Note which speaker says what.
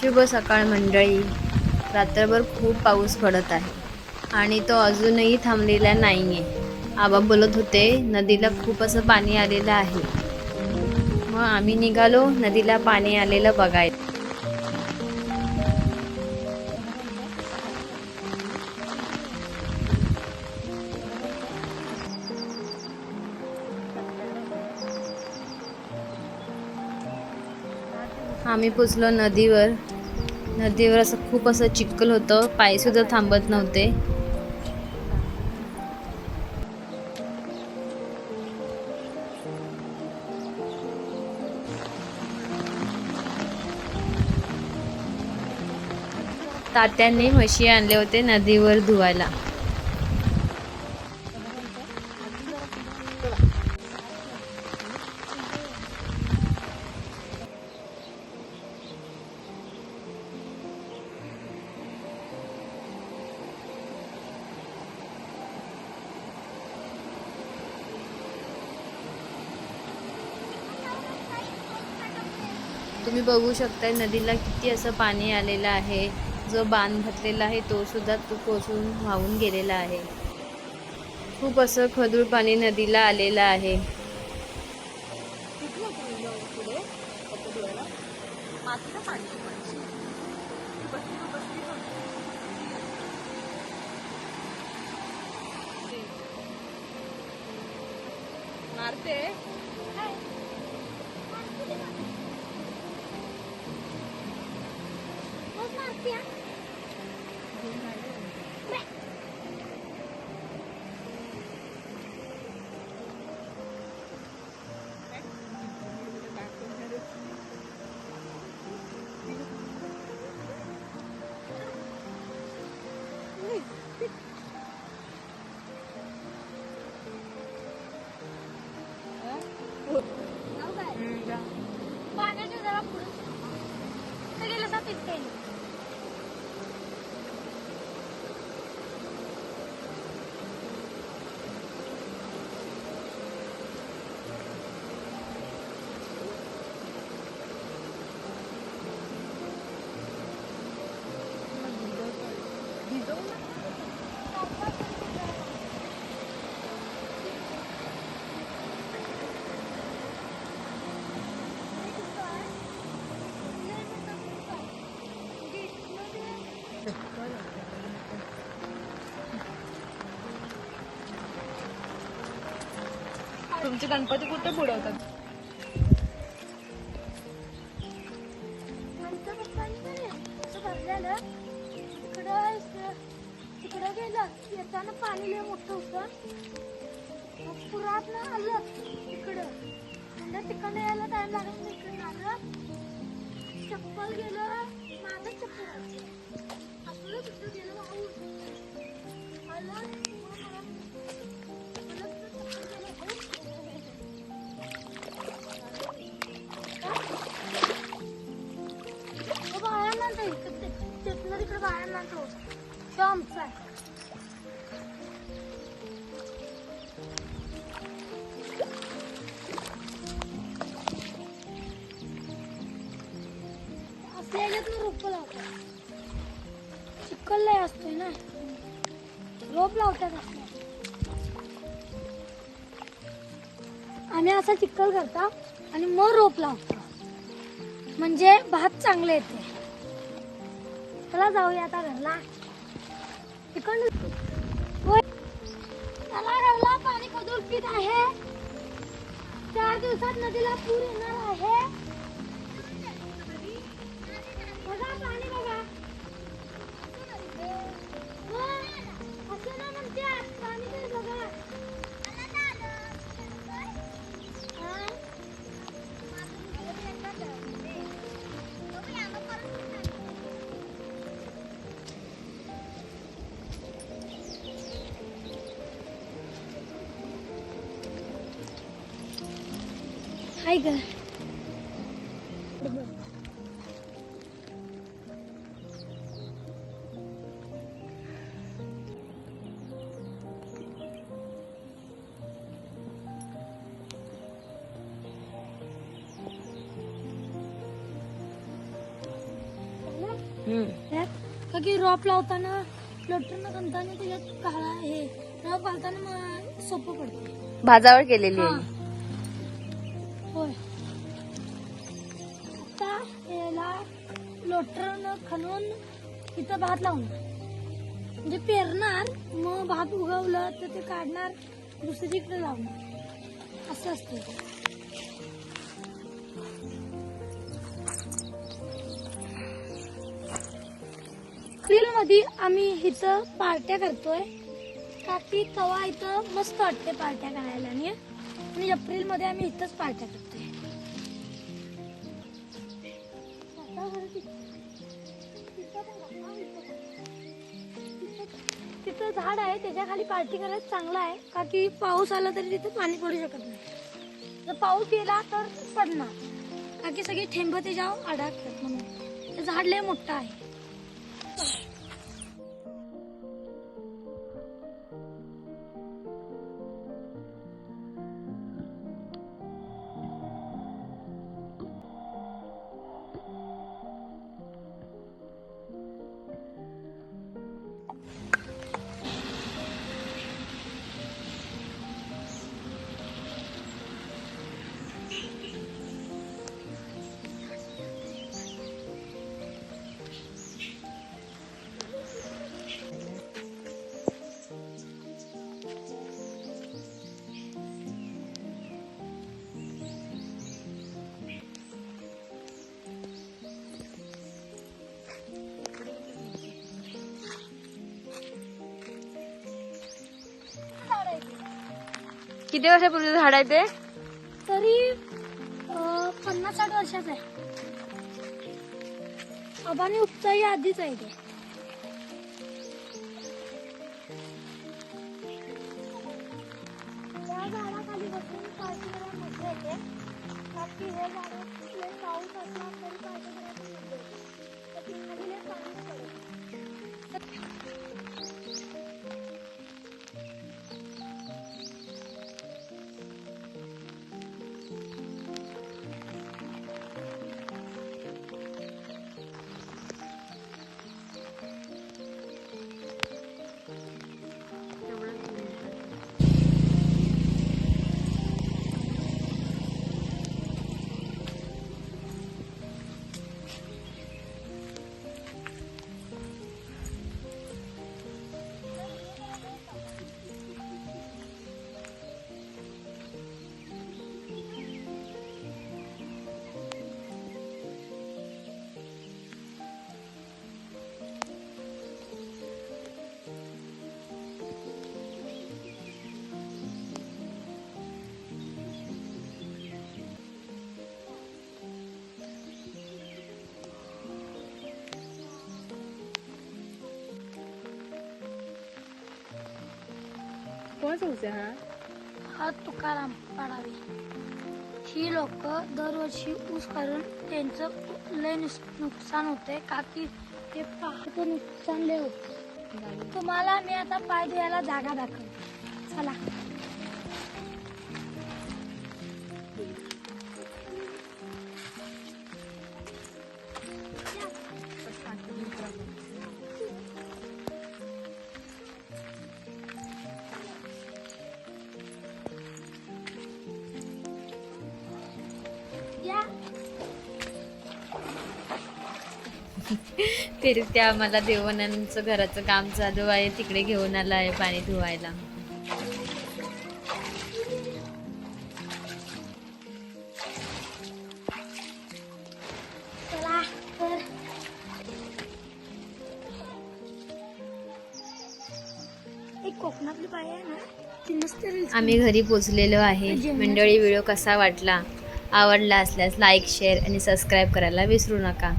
Speaker 1: शुभ सकाळ मंडळी. रात्रभर खूप पाऊस पडत आहे. आणि तो अजूनही थांबलेला नाही आहे आबा बोलत होते नदीला खूप असं पाणी आलेलं आहे. मग आम्ही निघालो नदीला पाणी आलेलं बघायला. आम्ही पोचलो नदीवर. नदीवर असं खूप असं चिखल होतं. पायसुद्धा थांबत नव्हते. तात्यांनी म्हशी आणले होते नदीवर धुवायला. तुम्ही बघू शकताय नदीला किती असं पाणी आलेलं आहे. जो बांध घातलेला आहे तो सुद्धा तू कोसळून वाहून गेलेला आहे. खूप असं खदूळ पाणी नदीला आलेलं आहे.
Speaker 2: मारते.
Speaker 3: पाण्याच्या जरा पुढे ते गेलं का तिथे
Speaker 2: तुमचे गणपती कुठे बुडवतात?
Speaker 3: नंतर पप्पांनी असं तिकडं गेलं. येताना पाणी लय मोठं होतं. मग पुरात ना आलं इकडं. म्हणजे तिकडनं यायला टाइम लागला नाही. आलं. चप्पल गेलं. आमचा आहे. याच्यात रोप लावतात. चिखल लय असतोय ना. रोप लावतात असल्या आम्ही असा चिखल करता आणि मग रोप लावतो. म्हणजे भात चांगले येते. चला जाऊया आता घरला. चला घरला पाणी कदुलपीत आहे चार दिवसात नदीला पूर येणार आहे। हाय ग. का की रॉप लावताना लोटरनं खणताना त्याच्यात काळा हे रॉप घालताना मग सोपं पडते.
Speaker 1: भाजावळ केलेली. आहे.
Speaker 3: होय. आता याला लोटरनं खणून इथं भात लावणार. म्हणजे पेरणार मग भात उगवलं तर ते काढणार दुसरीकडे लावणार. असं असतं. मध्ये आम्ही इथं पार्ट्या करतोय. का की कवा इथं मस्त वाटते पार्ट्या करायला आणि एप्रिल एप्रिलमध्ये आम्ही इथंच पार्ट्या करतोय. तिथं झाड आहे त्याच्याखाली पार्टी करायला चांगलं आहे का की पाऊस आला तरी तिथे पाणी पडू शकत नाही. जर पाऊस गेला तर पडणार. का की सगळी थेंब त्याच्यावर अडकतात म्हणून. झाड लय मोठं आहे.
Speaker 1: किती वर्षापूर्वी झाड आहे ते?
Speaker 3: तरी पन्नास साठ वर्षाचं आहे. आबाने उपचाही आधीच आहे ते. त्या झाडाखाली
Speaker 2: कोणाचा ऊस आहे हा?
Speaker 3: हा तुकाराम पाडावी. ही लोक दरवर्षी ऊस काढून त्यांचं लय नुकसान होते का की ते पहाचं नुकसान लय होत तुम्हाला मी आता पाय द्यायला जागा दाखवते. चला.
Speaker 1: फिरत्या आम्हाला देवनांचं घराचं काम चालू आहे. तिकडे घेऊन आला आहे पाणी धुवायला. आम्ही घरी पोचलेलो आहे. मंडळी व्हिडिओ कसा वाटला? आवडला असल्यास लाईक शेअर आणि सबस्क्राईब करायला विसरू नका.